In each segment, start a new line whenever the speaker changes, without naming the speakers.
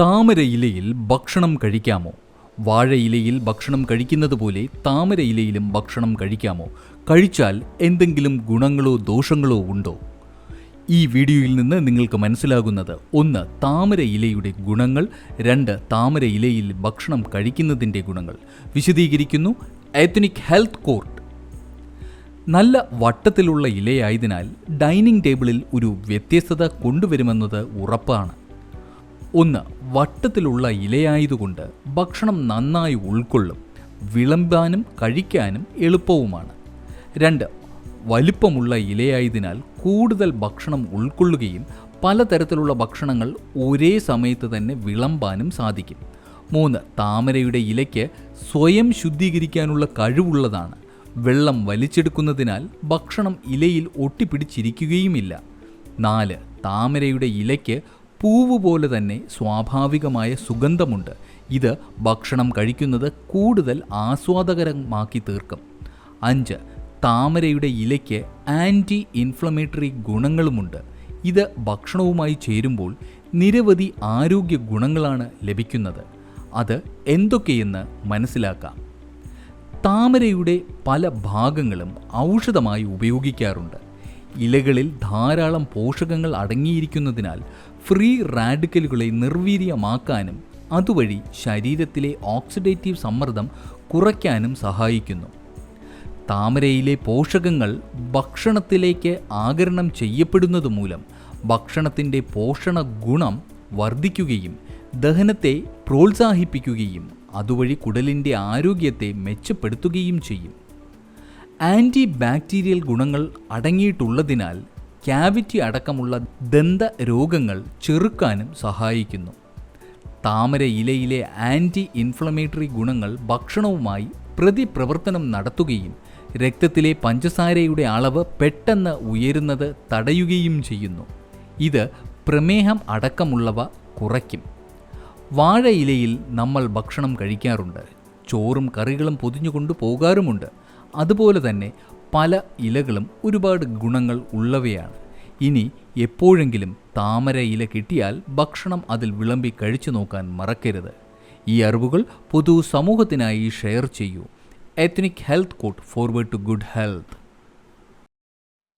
താമര ഇലയിൽ ഭക്ഷണം കഴിക്കാമോ? വാഴയിലയിൽ ഭക്ഷണം കഴിക്കുന്നത് പോലെ താമരയിലയിലും ഭക്ഷണം കഴിക്കാമോ? കഴിച്ചാൽ എന്തെങ്കിലും ഗുണങ്ങളോ ദോഷങ്ങളോ ഉണ്ടോ? ഈ വീഡിയോയിൽ നിന്ന് നിങ്ങൾക്ക് മനസ്സിലാകുന്നത് ഒന്ന് താമര ഇലയുടെ ഗുണങ്ങൾ രണ്ട് താമര ഇലയിൽ ഭക്ഷണം കഴിക്കുന്നതിന്റെ ഗുണങ്ങൾ. വിശദീകരിക്കുന്നു എത്നിക് ഹെൽത്ത് കോർട്ട് നല്ല വട്ടത്തിലുള്ള ഇലയായതിനാൽ ഡൈനിങ് ടേബിളിൽ ഒരു വ്യത്യസ്തത കൊണ്ടുവരുമെന്നത് ഉറപ്പാണ്. ഒന്ന് വട്ടത്തിലുള്ള ഇലയായതുകൊണ്ട് ഭക്ഷണം നന്നായി ഉൾക്കൊള്ളും വിളമ്പാനും കഴിക്കാനും എളുപ്പവുമാണ്. രണ്ട് വലിപ്പമുള്ള ഇലയായതിനാൽ കൂടുതൽ ഭക്ഷണം ഉൾക്കൊള്ളുകയും പലതരത്തിലുള്ള ഭക്ഷണങ്ങൾ ഒരേ സമയത്ത് തന്നെ വിളമ്പാനും സാധിക്കും. മൂന്ന് താമരയുടെ ഇലയ്ക്ക് സ്വയം ശുദ്ധീകരിക്കാനുള്ള കഴിവുള്ളതാണ്. വെള്ളം വലിച്ചെടുക്കുന്നതിനാൽ ഭക്ഷണം ഇലയിൽ ഒട്ടിപ്പിടിച്ചിരിക്കുകയുമില്ല. നാല് താമരയുടെ ഇലയ്ക്ക് പൂവ് പോലെ തന്നെ സ്വാഭാവികമായ സുഗന്ധമുണ്ട്. ഇത് ഭക്ഷണം കഴിക്കുന്നത് കൂടുതൽ ആസ്വാദകരമാക്കി തീർക്കും. അഞ്ച് താമരയുടെ ഇലയ്ക്ക് ആന്റി ഇൻഫ്ലമേറ്ററി ഗുണങ്ങളുമുണ്ട്. ഇത് ഭക്ഷണവുമായി ചേരുമ്പോൾ നിരവധി ആരോഗ്യ ഗുണങ്ങളാണ് ലഭിക്കുന്നത്. അത് എന്തൊക്കെയെന്ന് മനസ്സിലാക്കാം. താമരയുടെ പല ഭാഗങ്ങളും ഔഷധമായി ഉപയോഗിക്കാറുണ്ട്. ഇലകളിൽ ധാരാളം പോഷകങ്ങൾ അടങ്ങിയിരിക്കുന്നതിനാൽ ഫ്രീ റാഡിക്കലുകളെ നിർവീര്യമാക്കാനും അതുവഴി ശരീരത്തിലെ ഓക്സിഡേറ്റീവ് സമ്മർദ്ദം കുറയ്ക്കാനും സഹായിക്കുന്നു. താമരയിലെ പോഷകങ്ങൾ ഭക്ഷണത്തിലേക്ക് ആകരണം ചെയ്യപ്പെടുന്നത് മൂലം ഭക്ഷണത്തിന്റെ പോഷണ ഗുണം വർദ്ധിക്കുകയും ദഹനത്തെ പ്രോത്സാഹിപ്പിക്കുകയും അതുവഴി കുടലിന്റെ ആരോഗ്യത്തെ മെച്ചപ്പെടുത്തുകയും ചെയ്യും. ആന്റി ബാക്ടീരിയൽ ഗുണങ്ങൾ അടങ്ങിയിട്ടുള്ളതിനാൽ ക്യാവിറ്റി അടക്കമുള്ള ദന്ത രോഗങ്ങൾ ചെറുക്കാനും സഹായിക്കുന്നു. താമര ഇലയിലെ ആന്റി ഇൻഫ്ലമേറ്ററി ഗുണങ്ങൾ ഭക്ഷണവുമായി പ്രതിപ്രവർത്തനം നടത്തുകയും രക്തത്തിലെ പഞ്ചസാരയുടെ അളവ് പെട്ടെന്ന് ഉയരുന്നത് തടയുകയും ചെയ്യുന്നു. ഇത് പ്രമേഹം അടക്കമുള്ളവ കുറയ്ക്കും. വാഴയിലയിൽ നമ്മൾ ഭക്ഷണം കഴിക്കാറുണ്ട്. ചോറും കറികളും പൊതിഞ്ഞുകൊണ്ട് പോകാറുമുണ്ട്. അതുപോലെ തന്നെ പല ഇലകളും ഒരുപാട് ഗുണങ്ങൾ ഉള്ളവയാണ്. ഇനി എപ്പോഴെങ്കിലും താമര ഇല കിട്ടിയാൽ ഭക്ഷണം അതിൽ വിളമ്പി കഴിച്ചു നോക്കാൻ മറക്കരുത്. ഈ അറിവുകൾ പൊതു സമൂഹത്തിനായി ഷെയർ ചെയ്യൂ. Ethnic health court forward to good health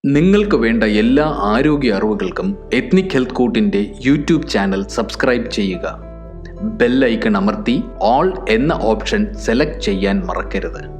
നിങ്ങൾക്ക് വേണ്ട എല്ലാ ആരോഗ്യ അറിവുകൾക്കും എത്നിക് ഹെൽത്ത് കോട്ടിന്റെ യൂട്യൂബ് ചാനൽ സബ്സ്ക്രൈബ് ചെയ്യുക. ബെൽ ഐക്കൺ അമർത്തി ഓൾ എന്ന ഓപ്ഷൻ സെലക്ട് ചെയ്യാൻ മറക്കരുത്.